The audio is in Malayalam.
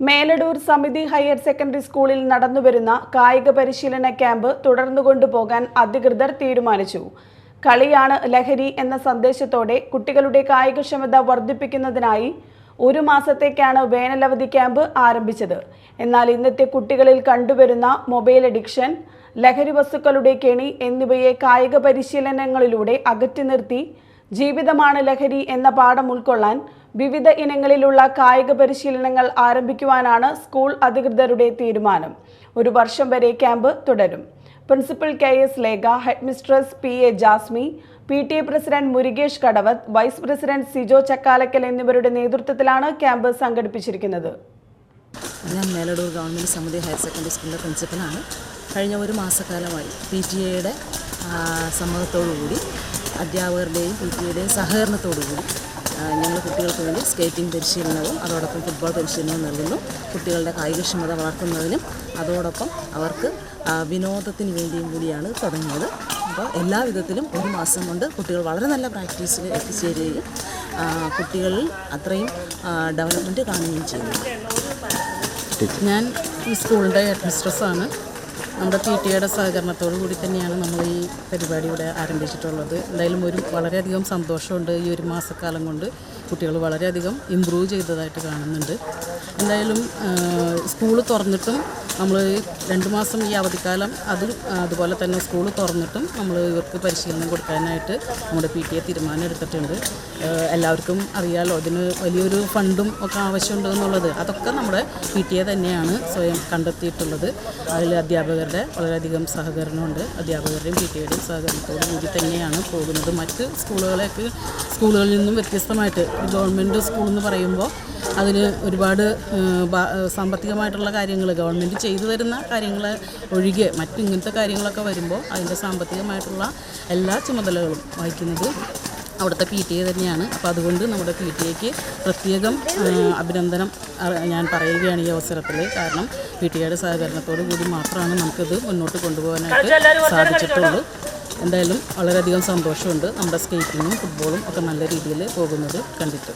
മേലടൂർ സമിതി ഹയർ സെക്കൻഡറി സ്കൂളിൽ നടന്നുവരുന്ന കായിക പരിശീലന ക്യാമ്പ് തുടർന്നു കൊണ്ടുപോകാൻ അധികൃതർ തീരുമാനിച്ചു. കളിയാണ് ലഹരി എന്ന സന്ദേശത്തോടെ കുട്ടികളുടെ കായികക്ഷമത വർദ്ധിപ്പിക്കുന്നതിനായി ഒരു മാസത്തേക്കാണ് വേനലവധി ക്യാമ്പ് ആരംഭിച്ചത്. എന്നാൽ ഇന്നത്തെ കുട്ടികളിൽ കണ്ടുവരുന്ന മൊബൈൽ അഡിക്ഷൻ ലഹരി വസ്തുക്കളുടെ കെണി എന്നിവയെ കായിക പരിശീലനങ്ങളിലൂടെ അകറ്റി നിർത്തി ജീവിതമാണ് ലഹരി എന്ന പാഠം ഉൾക്കൊള്ളാൻ വിവിധ ഇനങ്ങളിലുള്ള കായിക പരിശീലനങ്ങൾ ആരംഭിക്കുവാനാണ് സ്കൂൾ അധികൃതരുടെ തീരുമാനം. ഒരു വർഷം വരെ ക്യാമ്പ് തുടരും. Principal K S Lekha headmistress P A Jasmi P T A president Murukesh Kadavath vice president Sijo Chakkalakkal എന്നിവരുടെ നേതൃത്വത്തിലാണ് ക്യാമ്പ് സംഘടിപ്പിച്ചിരിക്കുന്നത്. ഞാൻ മേലടൂർ ഗവൺമെന്റ് സമിതി ഹയർ സെക്കൻഡറി സ്കൂളിലെ പ്രിൻസിപ്പലാണ്. കഴിഞ്ഞ ഒരു മാസക്കാലമായി പി ടി എയുടെ സമ്മതത്തോടുകൂടി അധ്യാപകരുടെയും പി ടി എയുടെയും സഹകരണത്തോടുകൂടി ഞങ്ങൾ കുട്ടികൾക്ക് വേണ്ടി സ്കേറ്റിംഗ് പരിശീലനവും അതോടൊപ്പം ഫുട്ബോൾ പരിശീലനവും നൽകുന്നു. കുട്ടികളുടെ കായികക്ഷമത വളർത്തുന്നതിനും അതോടൊപ്പം അവർക്ക് വിനോദത്തിന് വേണ്ടിയും കൂടിയാണ് തുടങ്ങിയത്. അപ്പോൾ എല്ലാ വിധത്തിലും ഒരു മാസം കൊണ്ട് കുട്ടികൾ വളരെ നല്ല പ്രാക്ടീസിൽ എത്തിച്ചേരുകയും കുട്ടികളിൽ അത്രയും ഡെവലപ്മെന്റ് കാണുകയും ചെയ്യുന്നു. ഞാൻ ഈ സ്കൂളിന്റെ ഹെഡ് മിസ്ട്രസ്സാണ് നമ്മുടെ പി ടി എയുടെ സഹകരണത്തോടു കൂടി തന്നെയാണ് നമ്മൾ ഈ പരിപാടി ഇവിടെ ആരംഭിച്ചിട്ടുള്ളത്. എന്തായാലും ഒരു വളരെയധികം സന്തോഷമുണ്ട് ഈ ഒരു മാസക്കാലം കൊണ്ട് കുട്ടികൾ വളരെയധികം ഇമ്പ്രൂവ് ചെയ്തതായിട്ട് കാണുന്നുണ്ട്. എന്തായാലും സ്കൂൾ തുറന്നിട്ടും നമ്മൾ രണ്ട് മാസം ഈ അവധിക്കാലം അത് അതുപോലെ തന്നെ സ്കൂൾ തുറന്നിട്ടും നമ്മൾ ഇവർക്ക് പരിശീലനം കൊടുക്കാനായിട്ട് നമ്മുടെ പി ടി എ തീരുമാനം എടുത്തിട്ടുണ്ട്. എല്ലാവർക്കും അറിയാലോ അതിന് വലിയൊരു ഫണ്ടും ഒക്കെ ആവശ്യമുണ്ട് എന്നുള്ളത്. അതൊക്കെ നമ്മുടെ പി ടി എ തന്നെയാണ് സ്വയം കണ്ടെത്തിയിട്ടുള്ളത്. അതിൽ അധ്യാപകരുടെ വളരെയധികം സഹകരണമുണ്ട്. അധ്യാപകരുടെയും പി ടി എയുടെയും സഹകരണത്തോടു കൂടി തന്നെയാണ് പോകുന്നത്. മറ്റ് സ്കൂളുകളെയൊക്കെ സ്കൂളുകളിൽ നിന്നും വ്യത്യസ്തമായിട്ട് ഗവൺമെന്റ് സ്കൂൾ എന്ന് പറയുമ്പോൾ അതിന് ഒരുപാട് സാമ്പത്തികമായിട്ടുള്ള കാര്യങ്ങൾ ഗവൺമെന്റ് ചെയ്തു തരുന്ന കാര്യങ്ങൾ ഒഴികെ മറ്റിങ്ങനത്തെ കാര്യങ്ങളൊക്കെ വരുമ്പോൾ അതിന്റെ സാമ്പത്തികമായിട്ടുള്ള എല്ലാ ചുമതലകളും വഹിക്കുന്നത് അവിടുത്തെ പി ടി എ തന്നെയാണ്. അപ്പോൾ അതുകൊണ്ട് നമ്മുടെ പി ടി എക്ക് പ്രത്യേകം അഭിനന്ദനം ഞാൻ പറയുകയാണ് ഈ അവസരത്തിൽ കാരണം പി ടി എയുടെ സഹകരണത്തോടു കൂടി മാത്രമാണ് നമുക്കിത് മുന്നോട്ട് കൊണ്ടുപോകാനായിട്ട് സാധിച്ചിട്ടുള്ളൂ. എന്തായാലും വളരെയധികം സന്തോഷമുണ്ട് നമ്മുടെ സ്കേറ്റിങ്ങും ഫുട്ബോളും ഒക്കെ നല്ല രീതിയിൽ പോകുന്നത് കണ്ടിട്ട്.